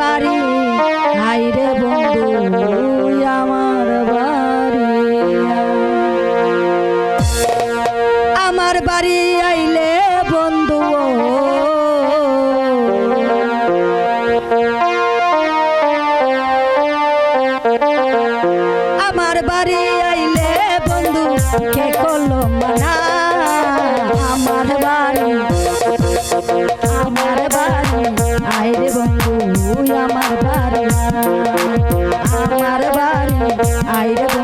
বাড়ি। আইরে বন্ধু আমার বাড়ি। আমার বাড়ি আইলে বন্ধু আমার বাড়ি আইলে বন্ধু, কে করল মানা? আমার বাড়ি আমার বাড়ি আইরে বন্ধু আমার বাড়ি। আমার বাড়ি আইরে বন্ধু।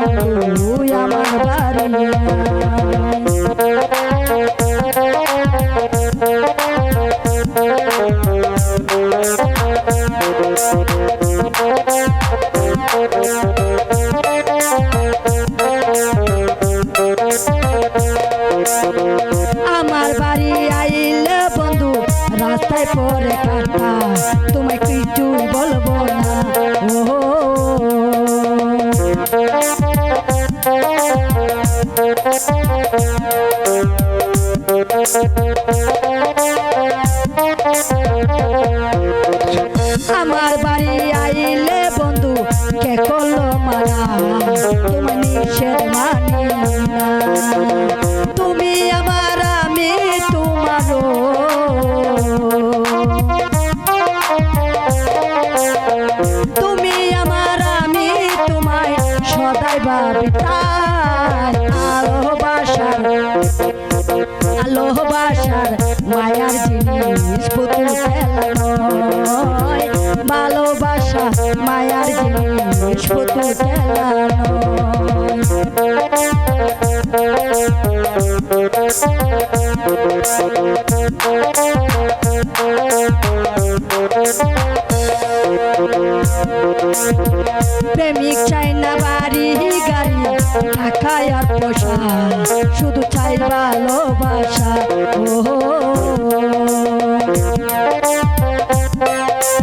আমার বাড়ি আইলে বন্ধু, কে করল তুমি তুমি আমার আমি তোমারও। তুমি আমার আমি তোমায় সদাই ভাবি তাই ভালোবাসার ভালোবাসার মায়ার জিনিস পুতুল খেলা নয় ভালোবাসা মায়ার জিনিস প্রেমিক চাই না বাড়ি, গাড়ি টাকায় আর পয়সা শুধু চাই ভালোবাসা, ও।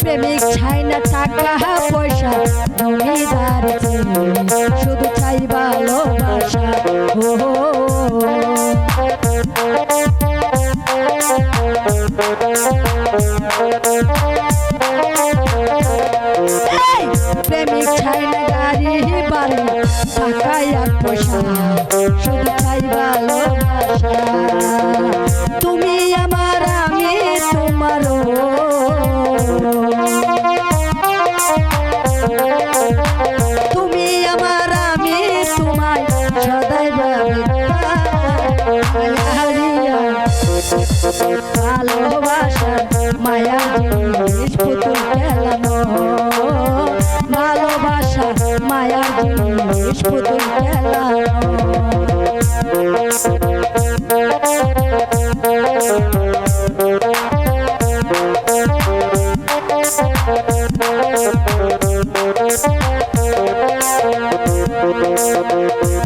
প্রেমিক চাই না টাকা পয়সা জমিদার শুধু চাই ভালোবাসা। ও তুমি আমার ভালোবাসা। মায়া জিনিস পুতুল খেলানো। ভালোবাসা মায়া জিনিস পুতুল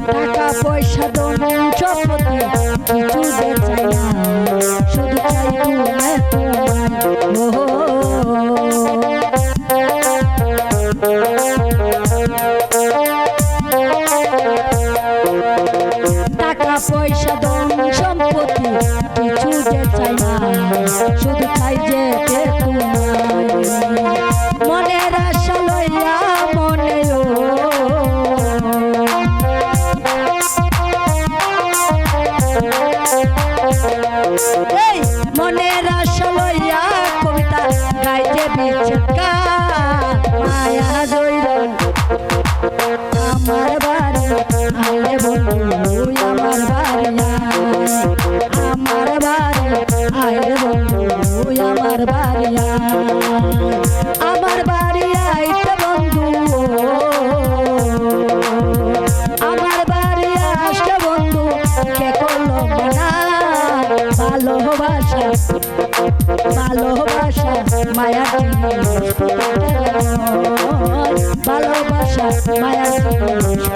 টাকা পয়সা দন সম্পত্তি কিছু চাই না। শুধু চাই তোমার টাকা পয়সা দন সম্পত্তি কিছু যে চাই না। শুধু চাই যে তোমায় গাইতে মায়া জৈব। আমার বাড়ি আমার বাড়ি। মায়া জিনিস ভালোবাসা মায়া জিনিস।